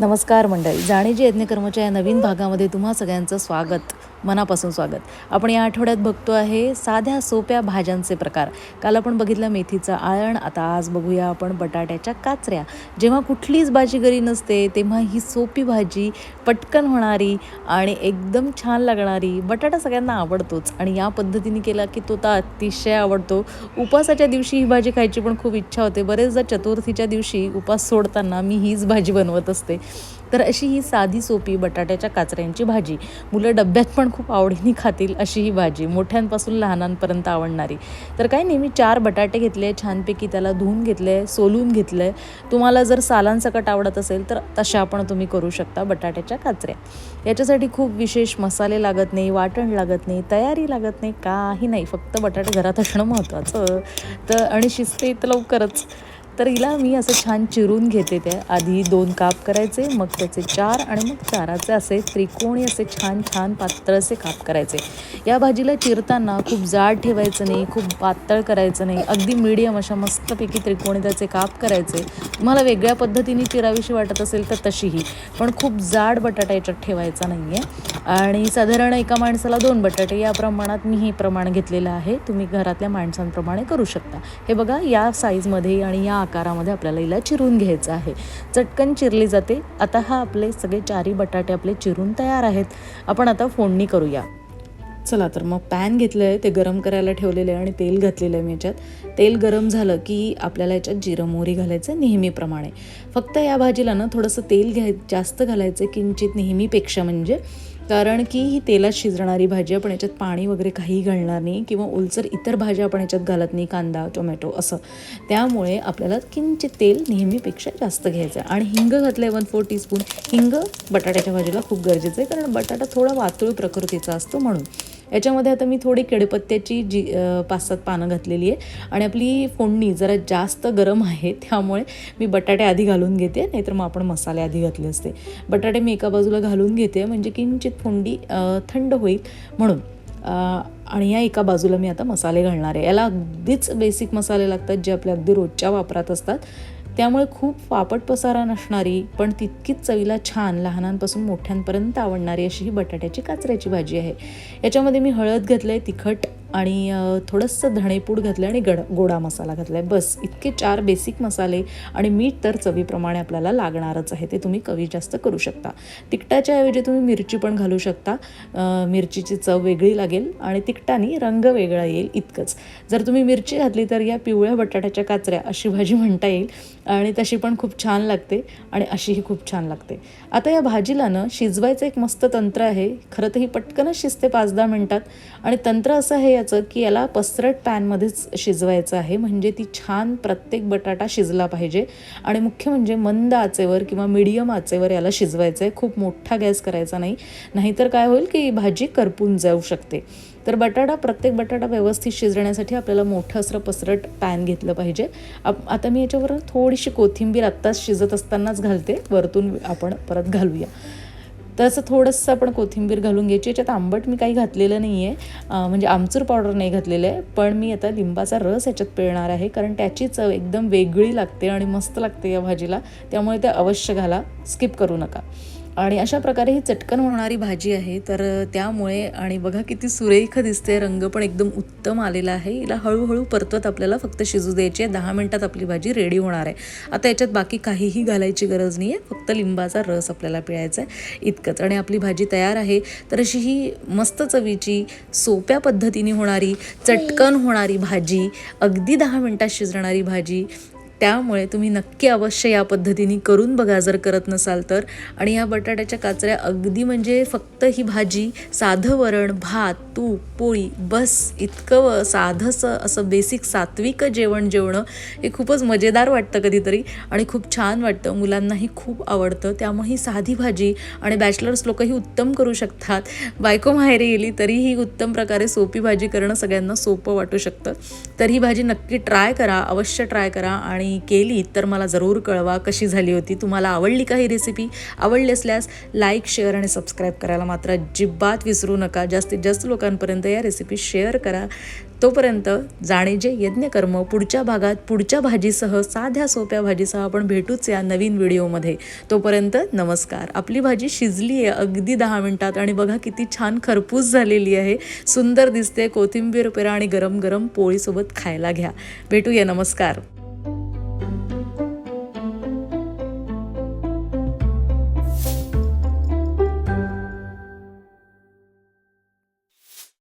नमस्कार मंडळी. जाणीजी यज्ञकर्मच्या या नवीन भागामध्ये तुम्हा सगळ्यांचं स्वागत. मनापासून स्वागत. आपण या आठवड्यात बघतो आहे साध्या सोप्या भाज्यांचे प्रकार. काल आपण बघितलं मेथीचं आळण आता आज बघूया आपण बटाट्याच्या काचऱ्या. जेव्हा कुठलीच भाजी घरी नसते तेव्हा ही सोपी भाजी पटकन होणारी आणि एकदम छान लागणारी. बटाटा सगळ्यांना आवडतोच आणि या पद्धतीने केला की तो तर अतिशय आवडतो. उपासाच्या दिवशी ही भाजी खायची पण खूप इच्छा होते. बरेचदा चतुर्थीच्या दिवशी उपास सोडताना मी हीच भाजी बनवत असते. तर अशी ही साधी सोपी बटाट्याच्या काचऱ्यांची भाजी. मुलं डब्यात पण खूप आवडीने खातील अशी ही भाजी. मोठ्यांपासून लहानांपर्यंत आवडणारी. तर काय नेहमी चार बटाटे घेतले छानपैकी त्याला धुवून घेतले सोलून घेतले. तुम्हाला जर सालांसकट आवडत असेल तर तशा पण तुम्ही करू शकता बटाट्याच्या काचऱ्या. याच्यासाठी खूप विशेष मसाले लागत नाही वाटण लागत नाही तयारी लागत नाही काही नाही. फक्त बटाटे घरात असणं महत्त्वाचं तर आणि शिजते इथं लवकरच. तर हिला मी असं छान चिरून घेते त्या आधी दोन काप करायचे मग त्याचे चार आणि मग चाराचे असे त्रिकोणी असे छान छान पातळ असे काप करायचे. या भाजीला चिरताना खूप जाड ठेवायचं नाही खूप पातळ करायचं नाही. अगदी मीडियम अशा मस्तपैकी त्रिकोणी त्याचे काप करायचे. तुम्हाला वेगळ्या पद्धतीने चिरावीशी वाटत असेल तर तशीही पण खूप जाड बटाटा याच्यात ठेवायचा नाही आहे आणि साधारण एका माणसाला दोन बटाटे या प्रमाणात मी हे प्रमाण घेतलेलं आहे. तुम्ही घरातल्या माणसांप्रमाणे करू शकता. हे बघा या साईजमध्ये आणि या आकारामध्ये आपल्याला हिला चिरून घ्यायचं आहे. चटकन चिरली जाते. आता हा आपले सगळे चारी बटाटे आपले चिरून तयार आहेत. आपण आता फोडणी करूया. चला तर मग पॅन घेतलं आहे ते गरम करायला ठेवलेलं आहे आणि तेल घातलेलं आहे मी याच्यात. तेल गरम झालं की आपल्याला याच्यात जिरं मोहरी घालायचं नेहमीप्रमाणे. फक्त या भाजीला ना थोडंसं तेल घ्याय जास्त घालायचं किंचित नेहमीपेक्षा म्हणजे. कारण की ही तेलात शिजणारी भाजी आपण याच्यात पाणी वगैरे काही घालणार नाही किंवा ओलसर इतर भाज्या आपण याच्यात घालत नाही कांदा टोमॅटो असं. त्यामुळे आपल्याला किंचित तेल नेहमीपेक्षा जास्त घ्यायचं आहे. आणि हिंग घातलं आहे वन फोर टीस्पून हिंग बटाट्याच्या भाजीला खूप गरजेचं आहे कारण बटाटा थोडा वातुळ प्रकृतीचा असतो म्हणून. याच्यामध्ये आता मी थोडी केडपत्त्याची जी पाच सात पानं घातलेली आहे आणि आपली फोडणी जरा जास्त गरम आहे त्यामुळे मी बटाटे आधी घालून घेते नाहीतर मग आपण मसाले आधी घातले असते. बटाटे मी एका बाजूला घालून घेते म्हणजे किंचित फोंडी थंड होईल म्हणून. आणि या एका बाजूला मी आता मसाले घालणार आहे. याला अगदीच बेसिक मसाले लागतात जे आपल्या अगदी रोजच्या वापरात असतात. त्यामुळे खूप फापट पसारा नसणारी पण तितकीच चवीला छान लहानांपासून मोठ्यांपर्यंत आवडणारी अशी ही बटाट्याची काचऱ्याची भाजी आहे. याच्यामध्ये मी हळद घातलं आहे तिखट आणि थोडंसं धणेपूड घातलं आणि गड गोडा मसाला घातला आहे बस इतके चार बेसिक मसाले आणि मीठ तर चवीप्रमाणे आपल्याला लागणारच आहे ते तुम्ही कमी जास्त करू शकता. तिखटाच्या ऐवजी तुम्ही मिरची पण घालू शकता. मिरचीची चव वेगळी लागेल आणि तिखटाने रंग वेगळा येईल इतकंच. जर तुम्ही मिरची घातली तर या पिवळ्या बटाट्याच्या काचऱ्या अशी भाजी म्हणता येईल आणि तशी पण खूप छान लागते आणि अशीही खूप छान लागते. आता या भाजीला ना शिजवायचं एक मस्त तंत्र आहे. खरं तर ही पटकनच शिजते पाच दहा मिनटात. आणि तंत्र असं आहे याचं की याला पसरट पॅनमध्येच शिजवायचं आहे. म्हणजे ती छान प्रत्येक बटाटा शिजला पाहिजे. आणि मुख्य म्हणजे मंद आचेवर किंवा मिडियम आचेवर याला शिजवायचं आहे खूप मोठा गॅस करायचा नाही. नाहीतर काय होईल की भाजी करपून जाऊ शकते. तर बटाटा प्रत्येक बटाटा व्यवस्थित शिजण्यासाठी आपल्याला मोठं असं पसरट पॅन घेतलं पाहिजे. आप आता मी याच्यावर थोडीशी कोथिंबीर आत्ताच शिजत असतानाच घालते. वरतून आपण परत घालूया. तर असं थोडंसं आपण कोथिंबीर घालून घ्यायची. याच्यात आंबट मी काही घातलेलं नाही आहे म्हणजे आमचूर पावडर नाही घातलेलं आहे. पण मी आता लिंबाचा रस याच्यात पिळणार आहे. कारण त्याची चव एकदम वेगळी लागते आणि मस्त लागते या भाजीला. त्यामुळे ते अवश्य घाला. स्किप करू नका. आणि अशा प्रकारे ही चटकन होणारी भाजी आहे तर त्यामुळे आणि बघा किती सुरेख दिसते रंग पण एकदम उत्तम आलेला आहे. हिला हळूहळू परतवत आपल्याला फक्त शिजू द्यायची आहे. दहा मिनटात आपली भाजी रेडी होणार आहे. आता याच्यात बाकी काहीही घालायची गरज नाही आहे फक्त लिंबाचा रस आपल्याला पिळायचा आहे. इतकंच. आणि आपली भाजी तयार आहे. तर अशी ही मस्त चवीची सोप्या पद्धतीने होणारी चटकन होणारी भाजी अगदी दहा मिनटात शिजणारी भाजी त्यामुळे तुम्ही नक्की अवश्य या पद्धतीने करून बघा जर करत नसाल तर. आणि या बटाट्याच्या काचऱ्या अगदी म्हणजे फक्त ही भाजी साधं वरण भात तूप पोळी बस इतकं साधंसं असं बेसिक सात्विक जेवण जेवणं हे खूपच मजेदार वाटतं कधीतरी आणि खूप छान वाटतं. मुलांनाही खूप आवडतं. त्यामुळे ही साधी भाजी आणि बॅचलर्स लोकही उत्तम करू शकतात. बायको माहेरी गेली तरीही उत्तम प्रकारे सोपी भाजी करणं सगळ्यांना सोपं वाटू शकतं. तर ही भाजी नक्की ट्राय करा अवश्य ट्राय करा आणि आणि केली तर मला जरूर कळवा कशी झाली होती. तुम्हाला आवडली का ही रेसिपी आवडली असल्यास लाईक शेअर आणि सबस्क्राईब करायला मात्र अजिबात विसरू नका. जास्तीत जास्त लोकांपर्यंत या रेसिपी शेअर करा. तोपर्यंत जाणे जे यज्ञकर्म पुढच्या भागात पुढच्या भाजीसह साध्या सोप्या भाजीसह आपण भेटूच या नवीन व्हिडिओमध्ये. तोपर्यंत नमस्कार. आपली भाजी शिजली आहे अगदी दहा मिनटात आणि बघा किती छान खरपूस झालेली आहे. सुंदर दिसते कोथिंबीर पेरा आणि गरम गरम पोळीसोबत खायला घ्या. भेटूया नमस्कार.